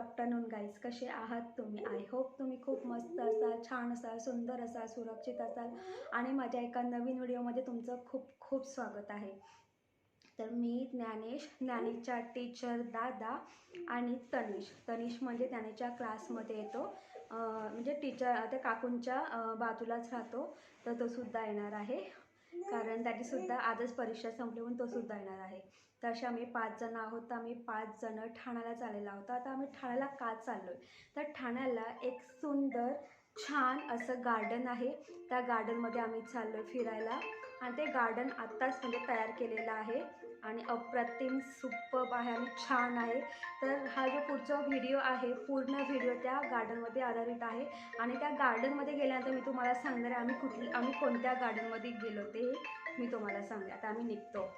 Afternoon guys कसे आहात तुम्ही? आय होप तुम्ही खूप मस्त असाल छान असाल सुंदर असाल सुरक्षित असाल. आणि माझ्या एका नवीन व्हिडिओमध्ये तुमचं खूप खूप स्वागत आहे. तर मी ज्ञानेश ज्ञानेशच्या टीचर दादा आणि तनिष. तनिष म्हणजे ज्ञानेशच्या क्लासमध्ये येतो. म्हणजे टीचर त्या काकूंच्या बाजूलाच राहतो. तर तो सुद्धा येणार आहे. कारण त्याचीसुद्धा आजच परीक्षा संपली म्हणून तो सुद्धा येणार आहे. तर असे आम्ही पाच जण आहोत. तर आम्ही पाच जण ठाण्याला चाललेलो आहोत. आता आम्ही ठाण्याला का चाललो आहे तर ठाण्याला एक सुंदर छान असं गार्डन आहे. त्या गार्डनमध्ये आम्ही चाललो आहे फिरायला. आणि ते गार्डन आत्ताच म्हणजे तयार केलेलं आहे. आणि अप्रतिम सुपब आहे आणि छान आहे. तर हा जो पुढचा व्हिडिओ आहे पूर्ण व्हिडिओ त्या गार्डनमध्ये आधारित आहे. आणि त्या गार्डनमध्ये गेल्यानंतर मी तुम्हाला सांगणार आहे आम्ही कुठली आम्ही कोणत्या गार्डनमध्ये गेलो ते मी तुम्हाला सांगते. आता आम्ही निघतो.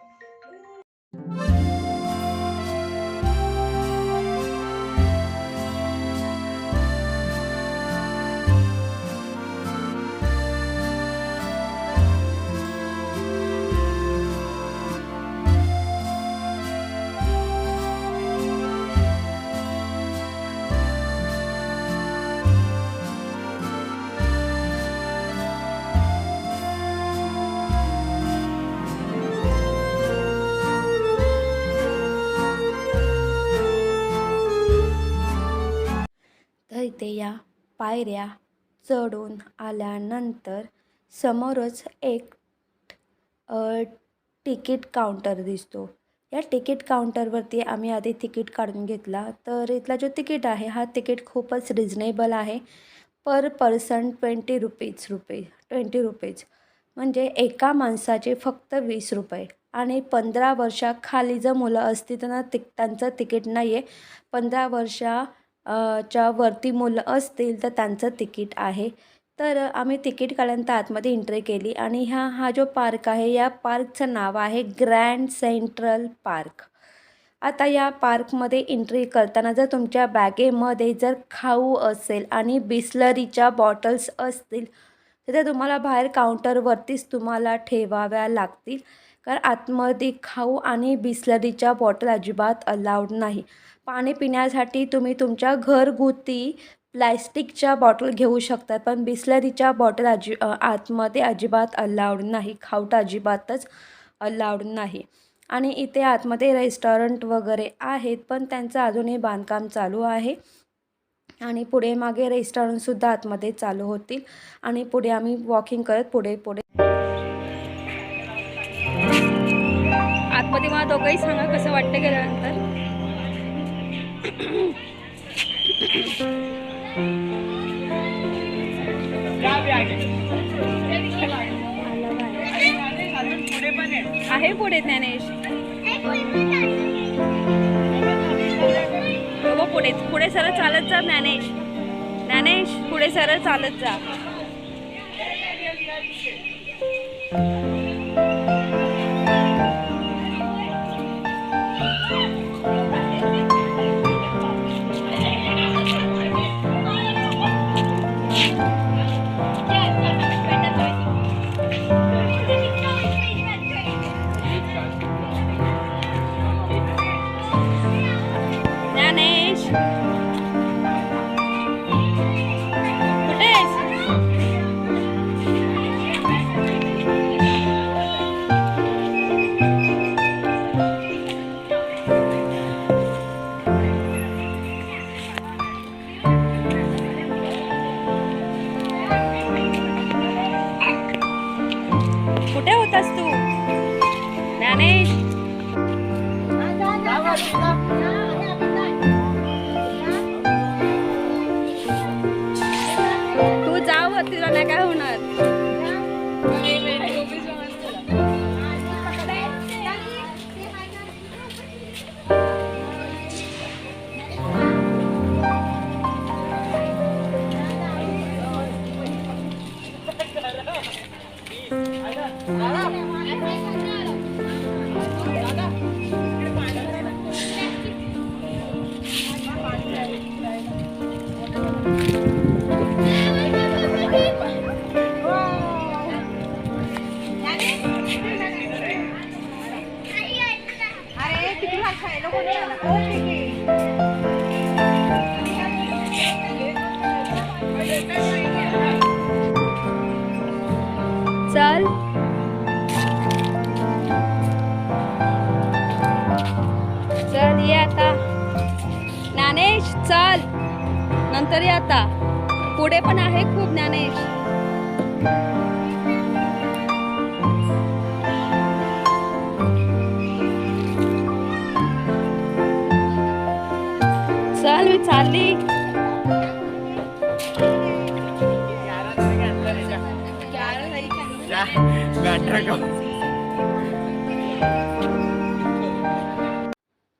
तिथे या पायऱ्या चढून आल्यानंतर समोरच एक तिकीट काउंटर दिसतो. या तिकीट काउंटरवरती आम्ही आधी तिकीट काढून घेतला. तर इथला जो तिकीट आहे हा तिकीट खूपच रिजनेबल आहे. पर पर्सन ट्वेंटी रुपीज रुपये ट्वेंटी रुपीज म्हणजे एका माणसाचे फक्त वीस रुपये. आणि पंधरा वर्षाखाली जर मुलं असतील तर ना तिक त्यांचं तिकीट नाही आहे पंधरा वर्षा च्या वरती मुलं असतील तर त्यांचं तिकीट आहे. तर आम्ही तिकीट काढल्यानंतर आतमध्ये एंट्री केली आणि ह्या हा जो पार्क आहे या पार्कचं नाव आहे ग्रँड सेंट्रल पार्क आता या पार्कमध्ये एंट्री करताना जर तुमच्या बॅगेमध्ये जर खाऊ असेल आणि बिस्लरीच्या बॉटल्स असतील तर त्या तुम्हाला बाहेर काउंटरवरतीच तुम्हाला ठेवाव्या लागतील. कारण आतमध्ये खाऊ आणि बिस्लरीच्या बॉटल अजिबात अलाउड नाही. पाणी पिण्यासाठी तुम्ही तुमच्या घरगुती प्लॅस्टिकच्या बॉटल घेऊ शकतात पण बिस्लरीच्या बॉटल अजि आतमध्ये अजिबात अलाउड नाही खाऊट अजिबातच अलाउड नाही. आणि इथे आतमध्ये रेस्टॉरंट वगैरे आहेत पण त्यांचं अजूनही बांधकाम चालू आहे. आणि पुढे मागे रेस्टॉरंटसुद्धा आतमध्ये चालू होतील. आणि पुढे आम्ही वॉकिंग करत पुढे पुढे. आतमध्ये मला दोघंही सांगा कसं वाटतं गेल्यानंतर? आहे पुढे ज्ञानेश. हो पुढे पुढे सरळ चालत जा ज्ञानेश. ज्ञानेश पुढे सरळ चालत जा. अरे किती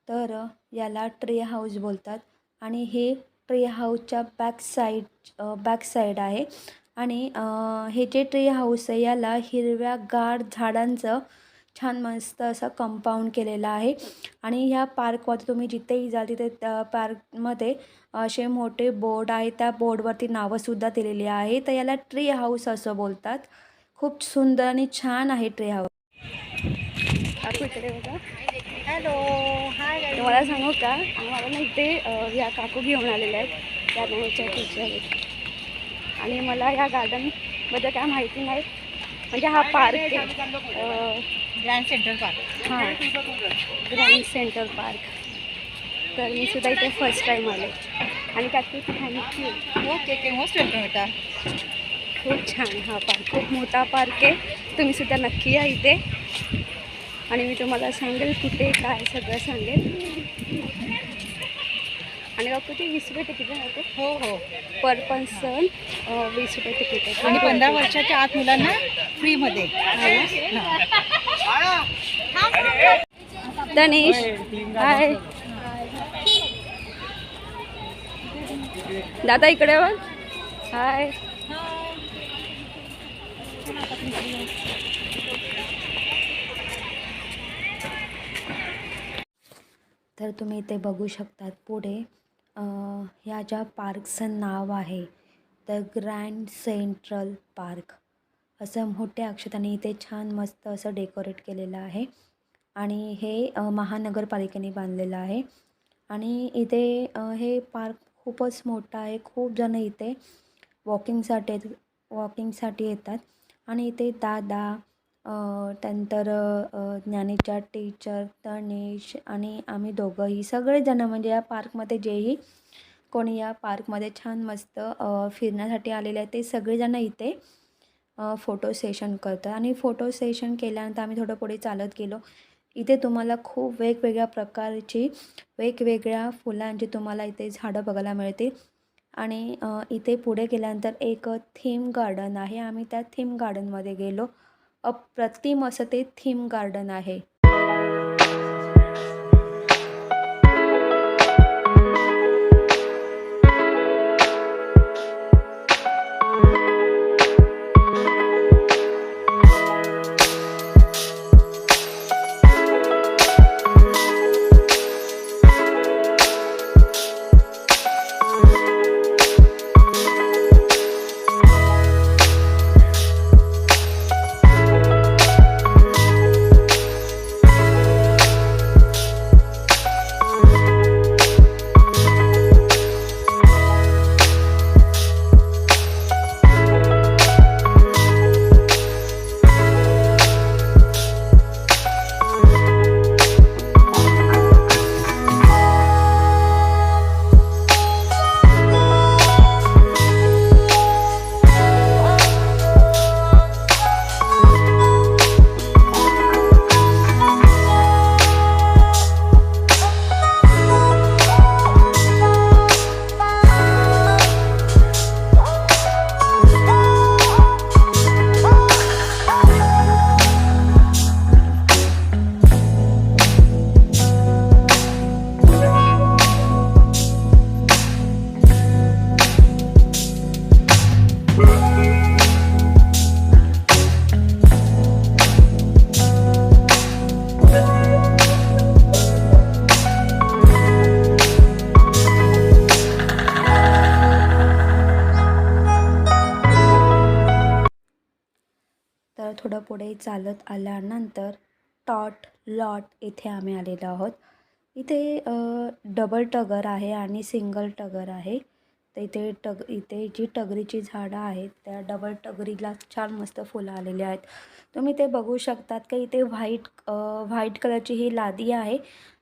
तर याला ट्री हाऊस बोलतात आणि हे ट्री हाऊसच्या बॅक साईड बॅक साईड आहे. आणि हे जे ट्री हाऊस आहे याला हिरव्या गार झाडांचं छान मस्त असं कंपाऊंड केलेलं आहे. आणि ह्या पार्कमध्ये तुम्ही जिथेही जाल तिथे पार्कमध्ये असे मोठे बोर्ड आहे. त्या बोर्डवरती नावंसुद्धा दिलेली आहे. तर याला ट्री हाऊस असं बोलतात. खूप सुंदर आणि छान आहे ट्री बघा. हॅलो हाय तुम्हाला सांगू का? आम्हाला ना इथे या काकू घेऊन आलेल्या आहेत. त्या नावाच्या टीचर आणि मला या गार्डनबद्दल काय माहिती नाही. म्हणजे हा पार्क आहे. अ, ग्रँड सेंट्रल पार्क हां. ग्रँड सेंटर पार्क तर मी सुद्धा इथे फर्स्ट टाईम आले. आणि काकू थँक्यू ओके मोस्ट वेलकम बेटा. खूप छान. हा पार्क खूप मोठा पार्क आहे. तुम्ही सुद्धा नक्की या इथे. आणि मी तुम्हाला सांगेल कुठे काय सगळं सांगेल. आणि बापू ते वीस रुपये तिकीट आहे हो हो. पर पर्सन वीस रुपये तिकीट आहे. आणि पंधरा वर्षाच्या आत मुलांना फ्रीमध्ये तनिष हाय दादा इकडे बघ हाय तर तुम्ही इथे बघू शकतात पुढे ह्या ज्या पार्कचं नाव आहे द ग्रँड सेंट्रल पार्क. असं मोठ्या अक्षताने इथे छान मस्त असं डेकोरेट केलेलं आहे. आणि हे महानगरपालिकेने बांधलेलं आहे. आणि इथे हे पार्क खूपच मोठं आहे. खूप जण इथे वॉकिंगसाठी वॉकिंगसाठी येतात. आणि इथे दादा त्यानंतर ज्ञानेच्या टीचर तनेश आणि आम्ही दोघंही सगळेजणं म्हणजे या पार्कमध्ये जेही कोणी या पार्कमध्ये छान मस्त फिरण्यासाठी आलेले आहेत ते सगळेजण इथे फोटो सेशन करतात. आणि फोटो सेशन केल्यानंतर आम्ही थोडं पुढे चालत गेलो. इथे तुम्हाला खूप वेगवेगळ्या प्रकारची वेगवेगळ्या फुलांची तुम्हाला इथे झाडं बघायला मिळतील. आणि इथे पुढे गेल्यानंतर एक थीम गार्डन आहे. आम्ही त्या थीम गार्डनमध्ये गेलो. अप्रतिम असं ते थीम गार्डन आहे. पुढे चालत आल्यानंतर टॉट लॉट इथे आम्ही आलेलो आहोत. इथे डबल टगर आहे आणि सिंगल टगर आहे. तर इथे टग इथे जी टगरीची झाडं आहेत त्या डबल टगरीला छान मस्त फुलं आलेली आहेत. तुम्ही ते बघू शकतात का इथे व्हाईट व्हाईट कलरची ही लादी आहे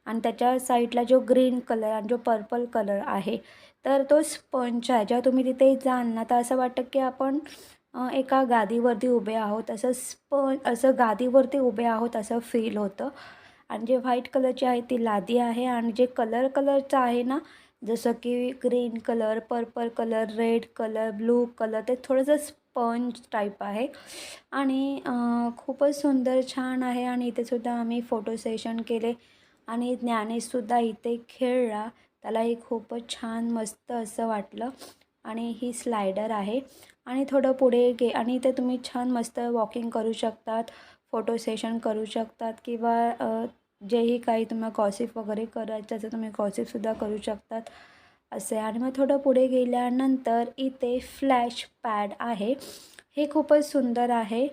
आणि त्याच्या साईडला जो ग्रीन कलर आणि जो पर्पल कलर आहे तर तो स्पंच आहे. जेव्हा तुम्ही तिथे जाल ना तर असं वाटतं की आपण एका गादीवरती उभे आहोत असं स्प असं गादीवरती उभे आहोत असं फील होतं. आणि जे व्हाईट कलरची आहे ती लादी आहे आणि जे कलर कलरचं आहे ना जसं की green colour purple colour red colour blue colour ते थोडंसं स्पंज टाईप आहे. आणि खूपच सुंदर छान आहे आणि इथे सुद्धा आम्ही फोटो सेशन केले. आणि ज्ञानेशसुद्धा इथे खेळला. त्यालाही खूपच छान मस्त असं वाटलं. आणि ही स्लायडर आहे. आणि थोडं पुढे गे आणि इथे तुम्ही छान मस्त वॉकिंग करू शकतात फोटो सेशन करू शकतात किंवा जेही काही तुम्हाला गॉसिप वगैरे करायचं असेल तुम्ही गॉसिपसुद्धा करू शकतात असे. आणि मग थोडं पुढे गेल्यानंतर इथे फ्लॅश पॅड आहे. हे खूपच सुंदर आहे.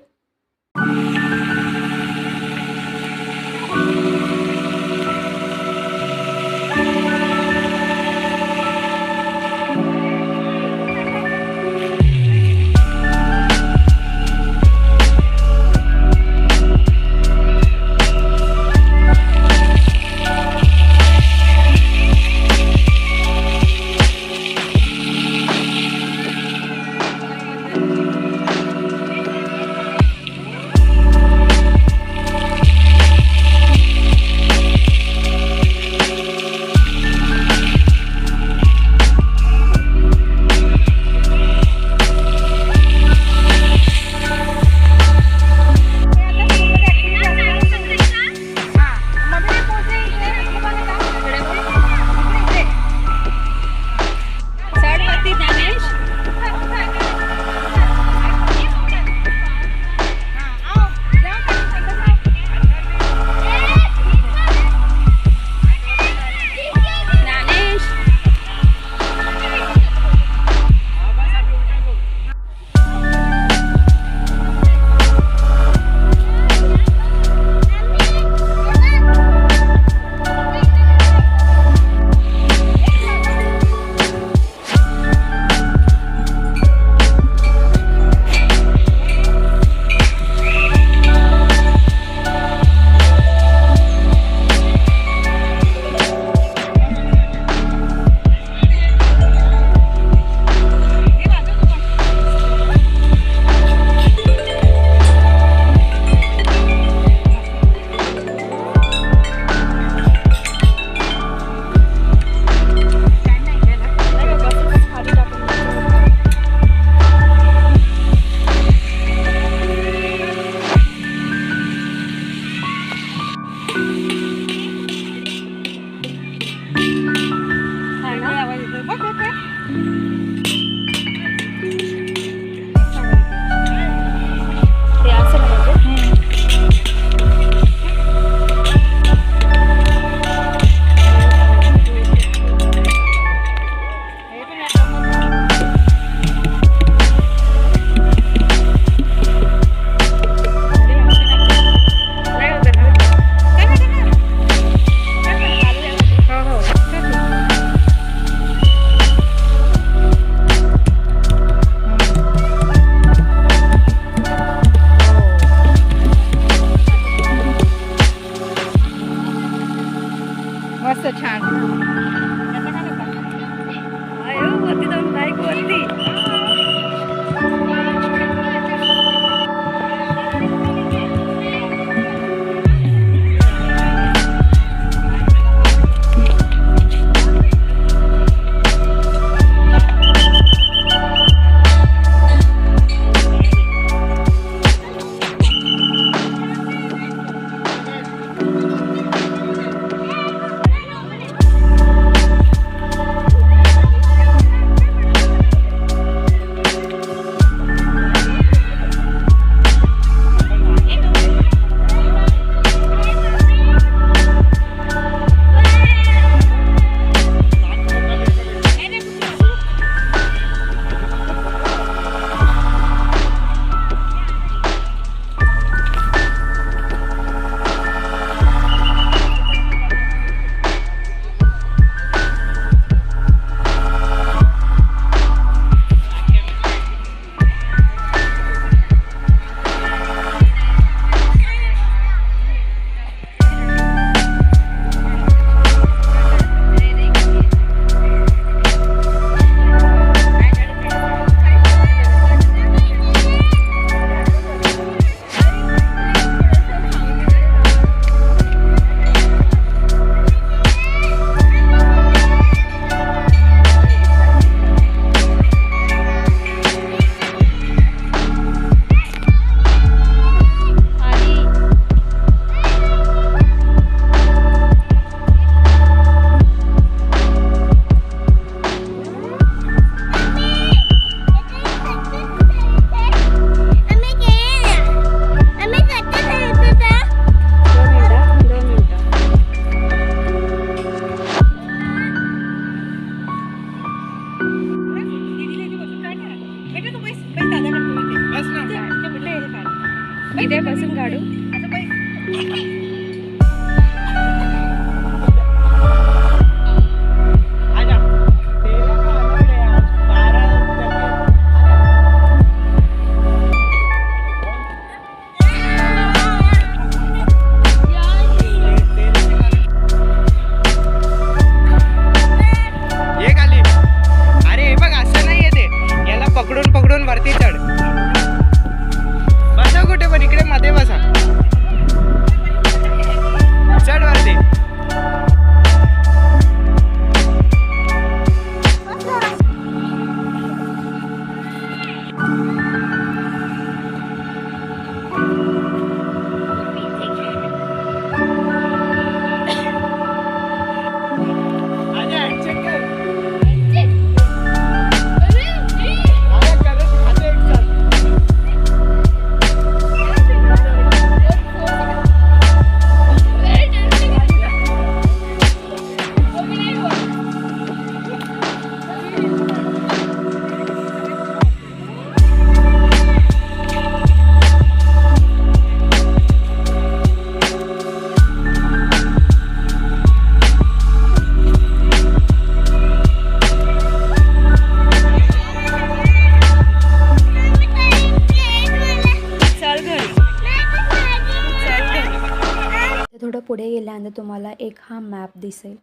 पुढे गेल्यानंतर तुम्हाला एक हा मॅप दिसेल.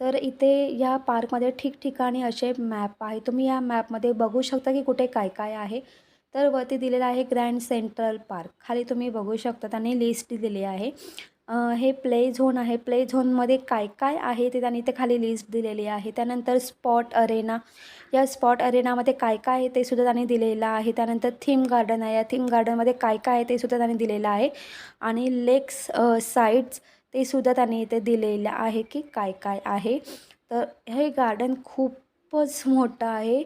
तर इथे या पार्कमध्ये ठिकठिकाणी असे मॅप आहे. तुम्ही या मॅपमध्ये बघू शकता की कुठे काय काय आहे. तर वरती दिलेलं आहे ग्रँड सेंट्रल पार्क खाली तुम्ही बघू शकता त्यांनी लिस्ट दिलेली आहे. हे प्ले झोन आहे. प्ले झोनमध्ये काय काय आहे ते त्यांनी ते खाली लिस्ट दिलेली आहे. त्यानंतर स्पॉट अरेना या स्पॉट अरेनामध्ये काय काय आहे ते सुद्धा त्यांनी दिलेलं आहे. त्यानंतर थीम गार्डन आहे. या थीम गार्डनमध्ये काय काय आहे ते सुद्धा त्यांनी दिलेलं आहे. आणि लेक्स साईड्स ते सुद्धा त्यांनी इथे दिलेलं आहे की काय काय आहे. तर हे गार्डन खूपच मोठं आहे.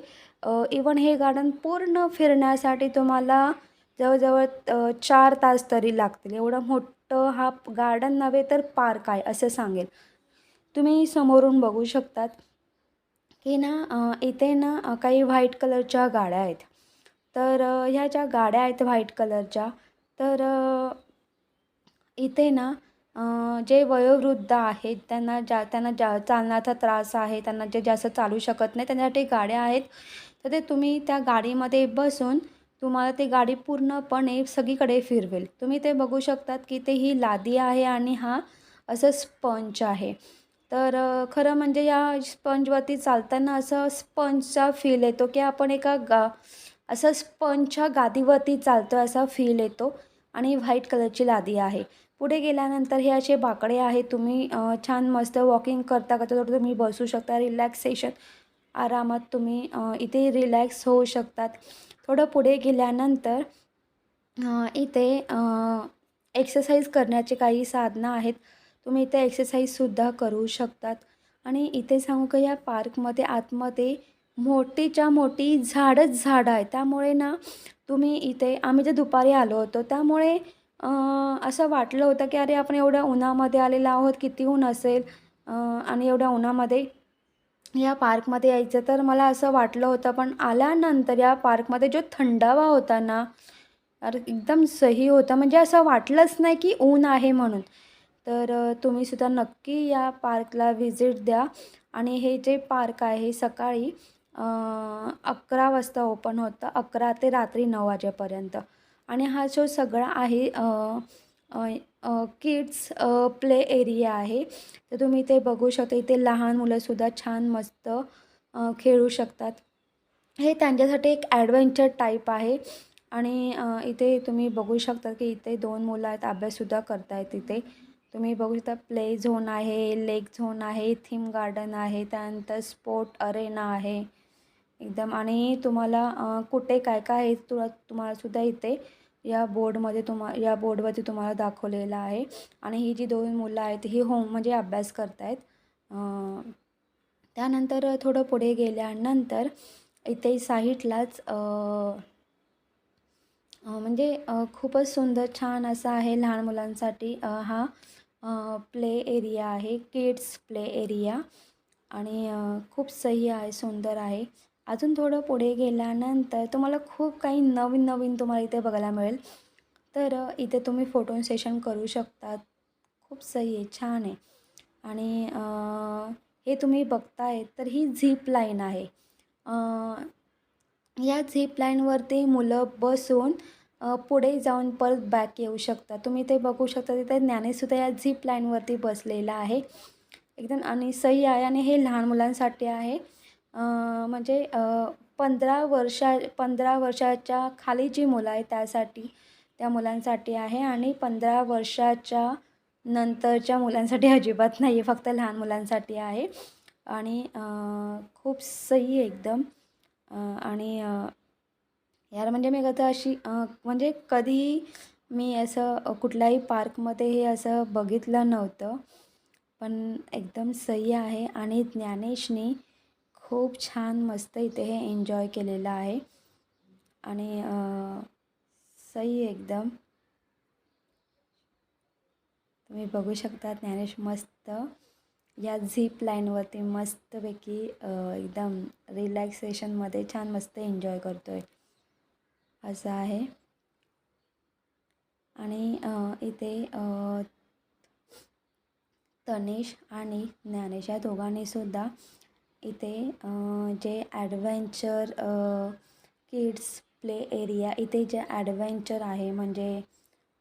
इवन हे गार्डन पूर्ण फिरण्यासाठी तुम्हाला जवळजवळ चार तास तरी लागतील. एवढं मोठं हा गार्डन नव्हे तर पार्क आहे असं सांगेल. तुम्ही समोरून बघू शकतात की ना इथे ना काही व्हाईट कलरच्या गाड्या आहेत. तर ह्या ज्या गाड्या आहेत व्हाईट कलरच्या तर इथे ना जे वयोवृद्ध आहेत त्यांना ज्या त्यांना ज्या चालण्याचा त्रास आहे त्यांना जे जास्त चालू शकत नाही त्यांच्यासाठी गाड्या आहेत तर ते तुम्ही त्या गाडीमध्ये बसून तुम्हाला ती गाडी पूर्णपणे सगळीकडे फिरवेल. तुम्ही ते बघू शकतात की ते ही लादी आहे आणि हा असं स्पंज आहे. तर खरं म्हणजे या स्पंजवरती चालताना असं स्पंजचा फील येतो की आपण एका गा असं स्पंजच्या गादीवरती चालतो असा फील येतो. आणि व्हाईट कलरची लादी आहे. पुढे गेल्यानंतर हे असे बाकडे आहेत. तुम्ही छान मस्त वॉकिंग करता करता थोडं तुम्ही बसू शकता. रिलॅक्सेशन आरामात तुम्ही इथे रिलॅक्स होऊ शकतात. थोडं पुढे गेल्यानंतर इथे एक्सरसाइज करण्याचे काही साधनं आहेत. तुम्ही इथे एक्सरसाइजसुद्धा करू शकतात. आणि इथे सांगू का या पार्कमध्ये आतमध्ये मोठीच्या मोठी झाडच झाडं आहे. त्यामुळे ना तुम्ही इथे आम्ही जे दुपारी आलो होतो त्यामुळे असं वाटलं होतं की अरे आपण एवढ्या उन्हामध्ये आलेलो आहोत किती ऊन असेल आणि एवढ्या उन्हामध्ये या पार्कमध्ये यायचं. तर मला असं वाटलं होतं पण आल्यानंतर या पार्कमध्ये जो थंडावा होता ना अरे एकदम सही होता. म्हणजे असं वाटलंच नाही की ऊन आहे म्हणून. तर तुम्हीसुद्धा नक्की या पार्कला व्हिजिट द्या. आणि हे जे पार्क आहे सकाळी अकरा वाजता ओपन होतं. अकरा ते रात्री नऊ वाजेपर्यंत. आणि हा जो सगळा आहे किड्स प्ले एरिया आहे. तर तुम्ही ते बघू शकता इथे लहान मुलंसुद्धा छान मस्त खेळू शकतात. हे त्यांच्यासाठी एक ॲडव्हेंचर टाईप आहे. आणि इथे तुम्ही बघू शकता की इथे दोन मुलं आहेत अभ्याससुद्धा करतायत इथे. तुम्ही बघू शकता प्ले झोन आहे लेक झोन आहे थीम गार्डन आहे त्यानंतर स्पोर्ट अरेना आहे. एकदम. आणि तुम्हाला कुठे काय काय आहे तुला तुम्हालासुद्धा इथे या बोर्डमध्ये तुम्हा या बोर्डवरती तुम्हाला दाखवलेलं आहे. आणि ही जी दोन मुलं आहेत ही होम म्हणजे अभ्यास करतायत. आहेत त्यानंतर थोडं पुढे गेल्यानंतर इथे साईटलाच म्हणजे खूपच सुंदर छान असा आहे लहान मुलांसाठी हा प्ले एरिया आहे किड्स प्ले एरिया आणि खूप सही आहे सुंदर आहे. अजून थोडं पुढे गेल्यानंतर तुम्हाला खूप काही नवीन नवीन तुम्हाला इथे बघायला मिळेल. तर इथे तुम्ही फोटो सेशन करू शकतात. खूप सही आहे छान आहे. आणि हे तुम्ही बघताय तर ही झीप लाईन आहे. या झीप लाईनवरती मुलं बसून पुढे जाऊन परत बॅक येऊ शकतात. तुम्ही ते बघू शकता तिथे ज्ञानेसुद्धा या झीप लाईनवरती बसलेला आहे. एकदम आणि सही आहे आणि हे लहान मुलांसाठी आहे. म्हणजे पंधरा वर्षा पंधरा वर्षाच्या खाली जी मुलं आहे त्यासाठी त्या मुलांसाठी आहे आणि पंधरा वर्षाच्या नंतरच्या मुलांसाठी अजिबात नाही आहे फक्त लहान मुलांसाठी आहे. आणि खूप सही आहे एकदम. आणि यार म्हणजे मी कथा अशी म्हणजे कधीही मी असं कुठल्याही पार्कमध्ये हे असं बघितलं नव्हतं. पण एकदम सही आहे. आणि ज्ञानेशनी खूप छान मस्त इथे हे एन्जॉय केलेलं आहे. आणि सई सही एकदम. तुम्ही बघू शकता ज्ञानेश मस्त. या झीप लाईनवरती मस्तपैकी एकदम रिलॅक्सेशनमध्ये छान मस्त एन्जॉय करतो आहे असं आहे. आणि इथे तनेश आणि ज्ञानेश या दोघांनीसुद्धा इथे जे ॲडव्हेंचर किड्स प्ले एरिया इथे जे ॲडव्हेंचर आहे म्हणजे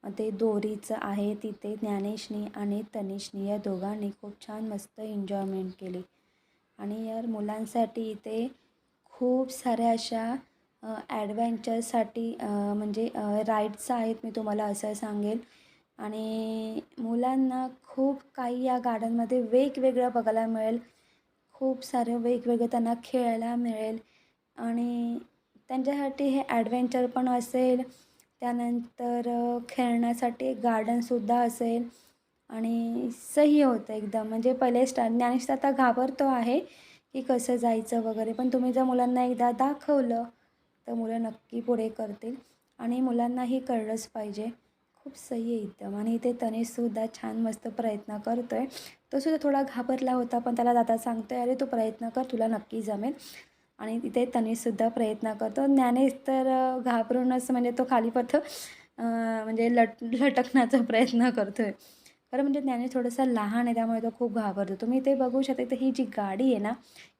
ते दोरीचं आहे तिथे ज्ञानेशनी आणि तनिषनी या दोघांनी खूप छान मस्त एन्जॉयमेंट केली. आणि यार मुलांसाठी इथे खूप साऱ्या अशा ॲडवेंचरसाठी म्हणजे राईड्स आहेत मी तुम्हाला असं सांगेल आणि मुलांना खूप काही या गार्डनमध्ये वेगवेगळं बघायला मिळेल. खूप सारं वेगवेगळं त्यांना खेळायला मिळेल. आणि त्यांच्यासाठी हे ॲडवेंचर पण असेल. त्यानंतर खेळण्यासाठी गार्डनसुद्धा असेल. आणि सही होतं एकदम. म्हणजे पहिले स्टार्ट ज्ञानेश आता घाबरतो आहे की कसं जायचं वगैरे. पण तुम्ही जर मुलांना एकदा दाखवलं तर मुलं नक्की पुढे करतील. आणि मुलांनाही कळलंच पाहिजे. खूप सही आहे एकदम आणि इथे तनेशसुद्धा छान मस्त प्रयत्न करतो आहे तोसुद्धा थोडा घाबरला होता पण त्याला दादा सांगतो आहे अरे तू प्रयत्न कर तुला नक्की जमेल. आणि तिथे तनेशसुद्धा प्रयत्न करतो. ज्ञानेश तर घाबरूनच म्हणजे तो खाली पथ म्हणजे लट लटकण्याचा प्रयत्न करतो आहे खरं म्हणजे ज्ञानेश थोडंसं लहान आहे त्यामुळे तो खूप घाबरतो. तुम्ही इथे बघू शकता इथे ही जी गाडी आहे ना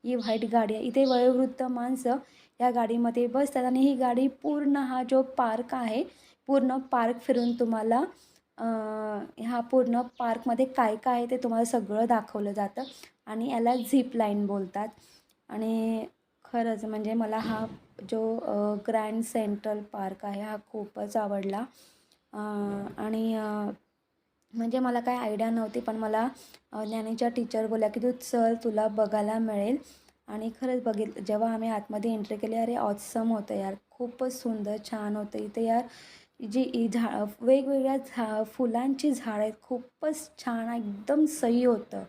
ही व्हाईट गाडी आहे. इथे वयोवृद्ध माणसं या गाडीमध्ये बसतात आणि ही गाडी पूर्ण हा जो पार्क आहे पूर्ण पार्क फिरून तुम्हाला ह्या पूर्ण पार्कमध्ये काय काय आहे ते तुम्हाला सगळं दाखवलं जातं आणि याला झिप लाईन बोलतात. आणि खरंच म्हणजे मला हा जो ग्रँड सेंट्रल पार्क आहे हा खूपच आवडला. आणि म्हणजे मला काय आयडिया नव्हती पण मला ज्ञानीच्या टीचर बोलल्या की तू चल तुला बघायला मिळेल. आणि खरंच बघितलं जेव्हा आम्ही आतमध्ये एंट्री केली अरे ऑत्सम होतं यार खूपच सुंदर छान होतं. इथे यार जी ई झा वेगवेगळ्या झा फुलांची झाडं आहेत खूपच छान एकदम सही होतं.